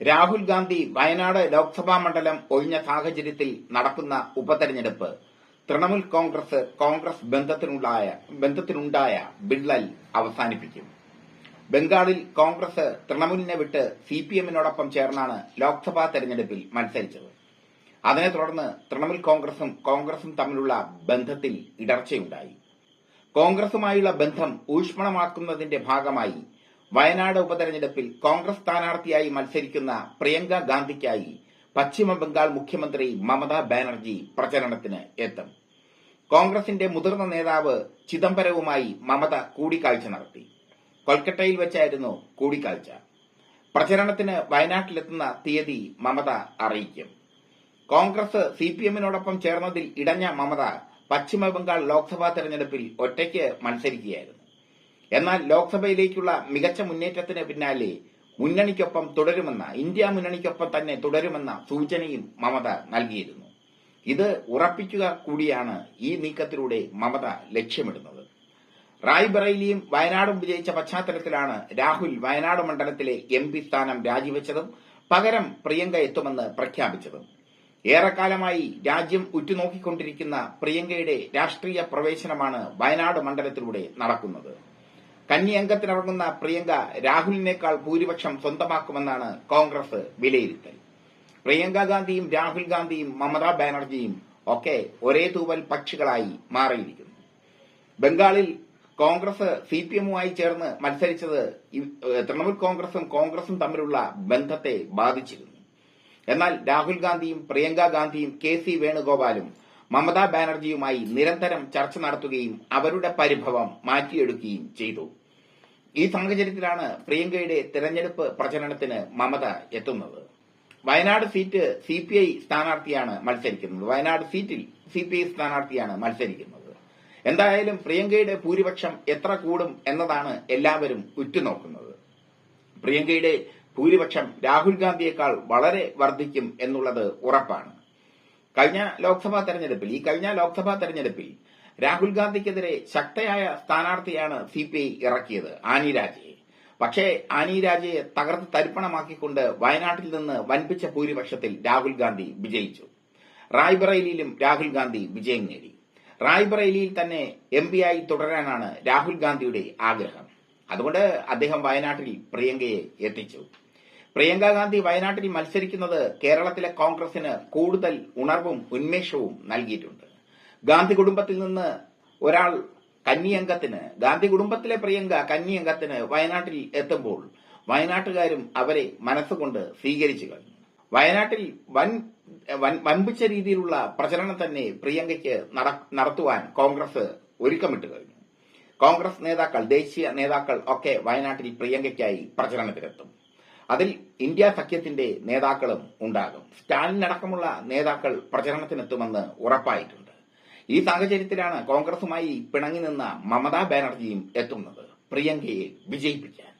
രാഹുൽ ഗാന്ധി വയനാട് ലോക്സഭാ മണ്ഡലം ഒഴിഞ്ഞ സാഹചര്യത്തിൽ നടക്കുന്ന ഉപതെരഞ്ഞെടുപ്പ്. തൃണമൂൽ കോൺഗ്രസ് കോൺഗ്രസ് ബന്ധത്തിനുണ്ടായ ബന്ധത്തിനുണ്ടായ വിള്ളൽ അവസാനിപ്പിക്കും. ബംഗാളിൽ കോൺഗ്രസ് തൃണമൂലിനെ വിട്ട് സി പി എമ്മിനോടൊപ്പം ചേർന്നാണ് ലോക്സഭാ തെരഞ്ഞെടുപ്പിൽ മത്സരിച്ചത്. അതിനെ തുടർന്ന് തൃണമൂൽ കോൺഗ്രസും കോൺഗ്രസും തമ്മിലുള്ള ബന്ധത്തിൽ ഇടർച്ചയുണ്ടായി. കോൺഗ്രസുമായുള്ള ബന്ധം ഊഷ്മളമാക്കുന്നതിന്റെ ഭാഗമായി വയനാട് ഉപതെരഞ്ഞെടുപ്പിൽ കോൺഗ്രസ് സ്ഥാനാർത്ഥിയായി മത്സരിക്കുന്ന പ്രിയങ്ക ഗാന്ധിക്കായി പശ്ചിമബംഗാൾ മുഖ്യമന്ത്രി മമതാ ബാനർജി പ്രചരണത്തിന് എത്തും. കോൺഗ്രസിന്റെ മുതിർന്ന നേതാവ് ചിദംബരവുമായി മമത കൂടിക്കാഴ്ച നടത്തി. കൊൽക്കത്തയിൽ വെച്ചായിരുന്നു കൂടിക്കാഴ്ച. പ്രചരണത്തിന് വയനാട്ടിലെത്തുന്ന തീയതി മമത അറിയിക്കും. കോൺഗ്രസ് സി പി എമ്മിനോടൊപ്പം ചേർന്നതിൽ ഇടഞ്ഞ മമത പശ്ചിമബംഗാൾ ലോക്സഭാ തെരഞ്ഞെടുപ്പിൽ ഒറ്റയ്ക്ക് മത്സരിക്കുകയായിരുന്നു. എന്നാൽ ലോക്സഭയിലേക്കുള്ള മികച്ച മുന്നേറ്റത്തിന് പിന്നാലെ മുന്നണിക്കൊപ്പം തുടരുമെന്ന ഇന്ത്യ മുന്നണിക്കൊപ്പം തന്നെ തുടരുമെന്ന സൂചനയും മമത നൽകിയിരുന്നു. ഇത് ഉറപ്പിക്കുക കൂടിയാണ് ഈ നീക്കത്തിലൂടെ മമത ലക്ഷ്യമിടുന്നത്. റായ്ബറേലിയും വയനാടും വിജയിച്ച പശ്ചാത്തലത്തിലാണ് രാഹുൽ വയനാട് മണ്ഡലത്തിലെ എം പി സ്ഥാനം രാജിവെച്ചതും പകരം പ്രിയങ്ക എത്തുമെന്ന് പ്രഖ്യാപിച്ചതും. ഏറെക്കാലമായി രാജ്യം ഉറ്റുനോക്കിക്കൊണ്ടിരിക്കുന്ന പ്രിയങ്കയുടെ രാഷ്ട്രീയ പ്രവേശനമാണ് വയനാട് മണ്ഡലത്തിലൂടെ നടക്കുന്നത്. കന്നി അംഗത്തിനിറങ്ങുന്ന പ്രിയങ്ക രാഹുലിനേക്കാൾ ഭൂരിപക്ഷം സ്വന്തമാക്കുമെന്നാണ് കോൺഗ്രസ് വിലയിരുത്തൽ. പ്രിയങ്ക ഗാന്ധിയും രാഹുൽ ഗാന്ധിയും മമതാ ബാനർജിയും ഒക്കെ ഒരേ തൂവൽ പക്ഷികളായി മാറിയിരിക്കുന്നു. ബംഗാളിൽ കോൺഗ്രസ് സി പി എമ്മുമായി ചേർന്ന് മത്സരിച്ചത് തൃണമൂൽ കോൺഗ്രസും കോൺഗ്രസും തമ്മിലുള്ള ബന്ധത്തെ ബാധിച്ചിരുന്നു. എന്നാൽ രാഹുൽ ഗാന്ധിയും പ്രിയങ്ക ഗാന്ധിയും കെ സി വേണുഗോപാലും മമതാ ബാനർജിയുമായി നിരന്തരം ചർച്ച നടത്തുകയും അവരുടെ പരിഭവം മാറ്റിയെടുക്കുകയും ചെയ്തു. ഈ സാഹചര്യത്തിലാണ് പ്രിയങ്കയുടെ തെരഞ്ഞെടുപ്പ് പ്രചരണത്തിന് മമത എത്തുന്നത്. Wayanad seat C P I സ്ഥാനാർത്ഥിയാണ് മത്സരിക്കുന്നത്. വയനാട് സീറ്റിൽ സി പി ഐ സ്ഥാനാർത്ഥിയാണ് മത്സരിക്കുന്നത്. എന്തായാലും പ്രിയങ്കയുടെ ഭൂരിപക്ഷം എത്ര കൂടും എന്നതാണ് എല്ലാവരും ഉറ്റുനോക്കുന്നത്. പ്രിയങ്കയുടെ ഭൂരിപക്ഷം രാഹുൽ ഗാന്ധിയേക്കാൾ വളരെ വർദ്ധിക്കും എന്നുള്ളത് ഉറപ്പാണ്. കഴിഞ്ഞ ലോക്സഭാ തെരഞ്ഞെടുപ്പിൽ ഈ കഴിഞ്ഞ ലോക്സഭാ തെരഞ്ഞെടുപ്പിൽ രാഹുൽ ഗാന്ധിക്കെതിരെ ശക്തയായ സ്ഥാനാർത്ഥിയാണ് സി പി ഐ ഇറക്കിയത് ആനി രാജയെ പക്ഷേ ആനി രാജയെ തകർത്ത് തരിപ്പണമാക്കിക്കൊണ്ട് വയനാട്ടിൽ നിന്ന് വൻപിച്ച ഭൂരിപക്ഷത്തിൽ രാഹുൽ ഗാന്ധി വിജയിച്ചു. റായ്ബറേലിയിലും രാഹുൽ ഗാന്ധി വിജയം നേടി. റായ്ബറേലിയിൽ തന്നെ എം ആയി തുടരാനാണ് രാഹുൽ ഗാന്ധിയുടെ ആഗ്രഹം. അതുകൊണ്ട് അദ്ദേഹം വയനാട്ടിൽ പ്രിയങ്കയെ എത്തിച്ചു. പ്രിയങ്ക ഗാന്ധി വയനാട്ടിൽ മത്സരിക്കുന്നത് കേരളത്തിലെ കോൺഗ്രസിന് കൂടുതൽ ഉണർവും ഉന്മേഷവും നൽകിയിട്ടുണ്ട്. ഗാന്ധി കുടുംബത്തിൽ നിന്ന് ഒരാൾ കന്നിയംഗത്തിന് ഗാന്ധി കുടുംബത്തിലെ പ്രിയങ്ക കന്നിയംഗത്തിന് വയനാട്ടിൽ എത്തുമ്പോൾ വയനാട്ടുകാരും അവരെ മനസ്സുകൊണ്ട് സ്വീകരിച്ചു കഴിഞ്ഞു. വയനാട്ടിൽ വൻ വൻ- വൻപിച്ച രീതിയിലുള്ള പ്രചരണം തന്നെ പ്രിയങ്കയ്ക്ക് നടത്തുവാൻ കോൺഗ്രസ് ഒരുക്കമിട്ട് കഴിഞ്ഞു. കോൺഗ്രസ് നേതാക്കൾ ദേശീയ നേതാക്കൾ ഒക്കെ വയനാട്ടിൽ പ്രിയങ്കയ്ക്കായി പ്രചരണത്തിലെത്തും. അതിൽ ഇന്ത്യ സഖ്യത്തിന്റെ നേതാക്കളും ഉണ്ടാകും. സ്റ്റാലിൻ അടക്കമുള്ള നേതാക്കൾ പ്രചരണത്തിനെത്തുമെന്ന് ഉറപ്പായിട്ടുണ്ട്. ഈ സാഹചര്യത്തിലാണ് കോൺഗ്രസുമായി പിണങ്ങി നിന്ന മമതാ ബാനർജിയും എത്തുന്നത്. പ്രിയങ്കയെ വിജയിപ്പിക്കാൻ.